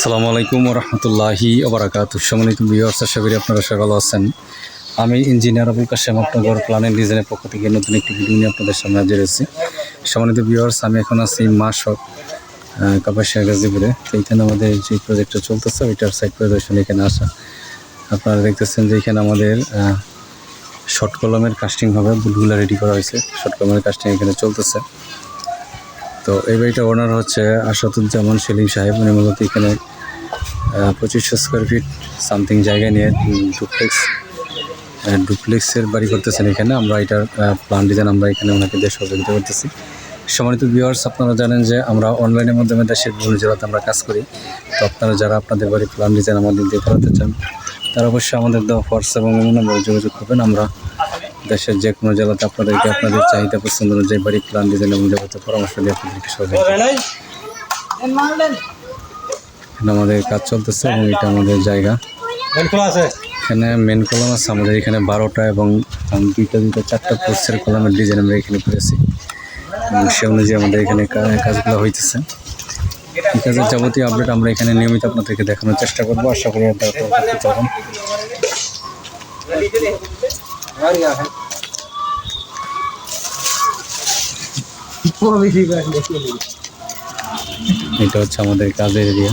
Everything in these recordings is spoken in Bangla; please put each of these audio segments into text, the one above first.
আসসালামু আলাইকুম রহমতুল্লাহি ওবরাকাত। সম্মানিত বিহার আশা আপনারা সকল আছেন। আমি ইঞ্জিনিয়ার আবুল কাশেম আপনার প্ল্যানের ডিজাইনের পক্ষ থেকে নতুন একটি ভিডিও নিয়ে আপনাদের সামনে হাজির হয়েছি। সম্মানিত বিহার্স আমি এখন আছি মাসক কাপাসিয়া, গাজীপুরে। তো এইখানে আমাদের যে প্রজেক্টটা চলতেছে, ওইটার সাইড প্রদর্শন এখানে আসা। আপনারা দেখতেছেন যে এখানে আমাদের শর্ট কলমের কাস্টিং হবে বুলগুলা রেডি করা হয়েছে। শর্ট কলমের কাস্টিং এখানে চলতেছে। তো এই বাড়িটা ওনার হচ্ছে আসাদুজ্জামান সেলিম সাহেব। উনি মূলত এখানে পঁচিশশো স্কোয়ার ফিট সামথিং জায়গা নিয়ে ডুপ্লেক্স ডুপ্লেক্সের বাড়ি করতেছেন এখানে। আমরা এটার প্ল্যান ডিজাইন আমরা এখানে ওনাকে দিয়ে সহযোগিতা করতেছি। সম্মানিত ভিউয়ার্স আপনারা জানেন যে আমরা অনলাইনের মাধ্যমে দেশের বিভিন্ন জেলাতে আমরা কাজ করি। তো আপনারা যারা আপনাদের বাড়ি প্ল্যান ডিজাইন আমাদের দিয়ে করাতে চান, তারা অবশ্যই আমাদের দেওয়া হোয়াটসঅ্যাপ এবং অন্য নম্বরে যোগাযোগ করবেন। আমরা দেশের যে কোনো জেলাতে আপনাদেরকে আপনাদের চাহিদা পছন্দ অনুযায়ী বাড়ি প্ল্যান ডিজাইন এবং যাবতীয় পরামর্শ দিয়ে আপনাদেরকে সহযোগিতা এখানে আমাদের কাজ চলতেছে এবং এটা আমাদের জায়গা। এখানে মেন কলম আছে আমাদের এখানে বারোটা এবং দুইটা দুইটা চারটা পোস্টের কলমের ডিজাইন আমরা এখানে করেছি। এবং সে অনুযায়ী আমাদের এখানে কাজগুলো হইতেছে। এই কাজের যাবতীয় আপডেট আমরা এখানে নিয়মিত আপনাদেরকে দেখানোর চেষ্টা করব। আশা করি আপনারা এটা হচ্ছে আমাদের কাজের এরিয়া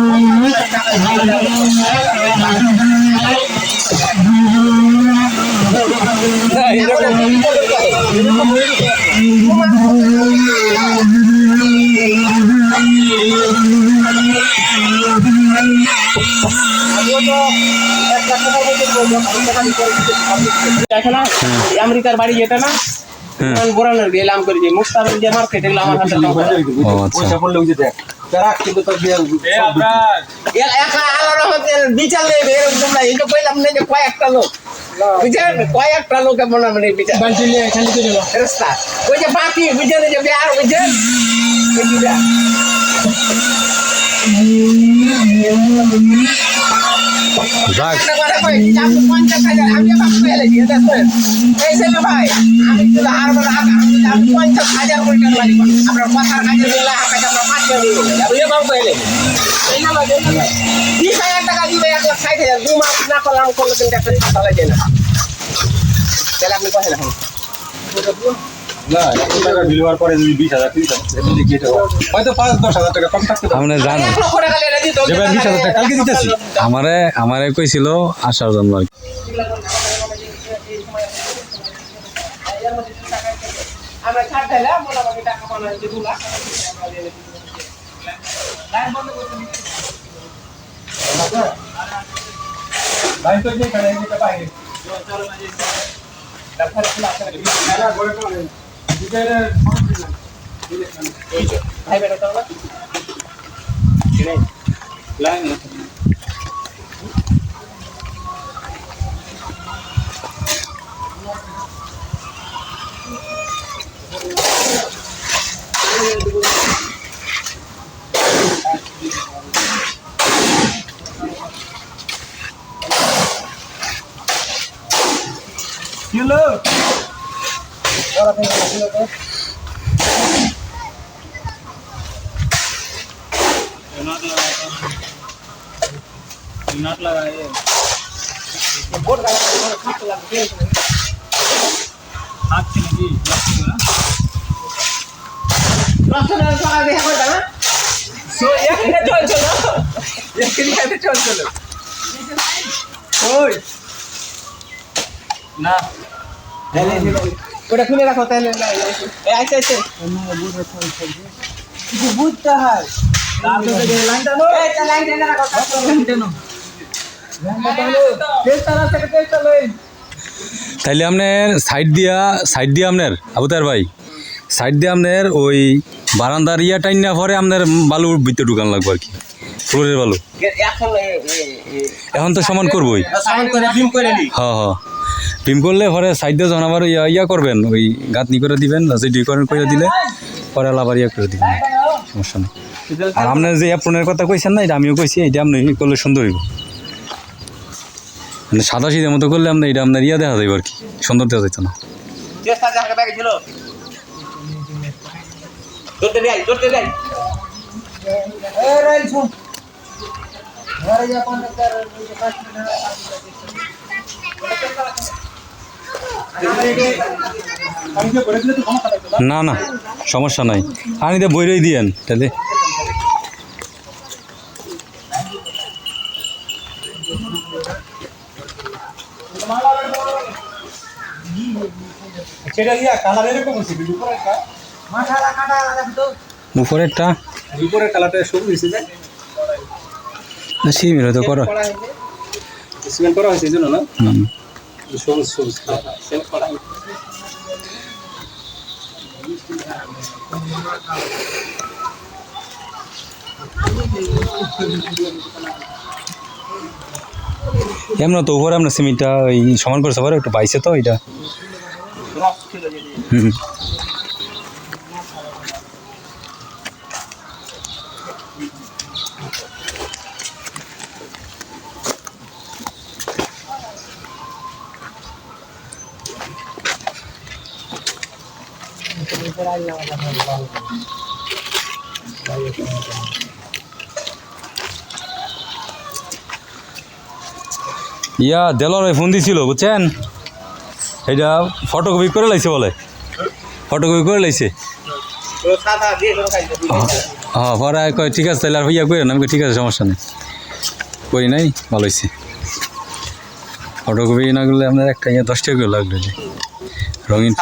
আমেরিকার বাড়ি যেটা না বোরানোর বিয়ে এলাম করেছি মুস্তাফিজ মার্কেট এগুলো আমার হাতে ও আচ্ছা। একা আলাদা হতে বিচার নেবে এরকম না এই তো কইলাম না যে কয়েকটা লোক বুঝছেন কয়েকটা লোকে মনে মনে বিচার রাস্তা ওই যে বাকি বুঝছেন যে বিহার বুঝছেন ওই যে বিহার। যাক একটা কথা কই, চারশো পঞ্চাশ হাজার, আমি এই ছেলে ভাই, আমি হারবো না, আমি- পঞ্চাশ হাজার কোটি টাকা বাড়ি আপনার কথার কাজে আপনাকে আমরা পাঁচ। বিশ হাজার টাকা দিবে, এক লাখ ষাট হাজার। দু মাস না করলে করলে কিন্তু একটা টাকা লাগে না। তাহলে আপনি কহেন এখন। হয়তো পাঁচ দশ হাজার টাকা কম থাকতে জানেন এক লক্ষ টাকা দিতেছি আমারে ছাড় দিলাম, মোটামুটি টাকা পাওয়া হয়েছে দু লাখ। লাইন বন্ধ করতে দিচ্ছি। ভাই বেটা তো না? ভোট গাড়া করে খাটতে লাগবে রাস্তাটা সকালে দেখা করবে না। সো এখানে চল চল চল চল ওই। না। ওটা খুলে রাখো তাহলে। বুঝতে হয়। তাইলে আপনার সাইড দিয়া সাইড দিয়া আপনার আবুতার ভাই। সাইড দিয়ে আপনার ওই বারান্দার ইয়া টাইন না পরে আপনার বালুর ভিতরে ঢুকান লাগবে আর কি। ফ্লোরের বালু। এখন তো সমান করবই। হ্যাঁ হ্যাঁ ভীম করলে পরে সাইডে যখন আবার ইয়া ইয়া করবেন ওই গাঁথনি করে দিবেন যে ডিকরেন করে দিলে পরে আবার ইয়া করে দিবেন। সমস্যা নেই। আর আপনার যে অ্যাপ্রনের কথা কইছেন না এটা আমিও কইছি এটা আপনি করলে সুন্দর হইব। মানে সাদা সিধের মতো করলে আপনার এটা আপনার ইয়া দেখা যাইব আর কি সুন্দর দেখা যাইতো না। আমি যে করে দিলে তো সমস্যা লাগতো না না না সমস্যা নাই। আনি তো বইরই দিয়েন তাহলে। উপরেরটা? উপরে কালারটা সবুজ হয়েছে যে? সিমের হয়তো করো। করা হয়েছে। এই জন্য না। সবুজ সবুজ সিমেন্ট করা। এমন তো উপরে আপনার সিমেন্টটা ওই সমান করে সবার একটু পাইছে তো এটা হুম ইয়া দেলর ফোন দিছিল বুঝছেন? এটা ফটোকপি করে লাইছে বলে। ফটোকপি করে লাইছে। খাইছে হ্যাঁ পরে কয় ঠিক আছে তাহলে আর ইয়া করে না আমি কই, ঠিক আছে সমস্যা নেই। করি নাই ভালো হয়েছে ফটোকপি না করলে আপনার একটা ইয়ে দশ টাকা করে লাগল যে রঙিন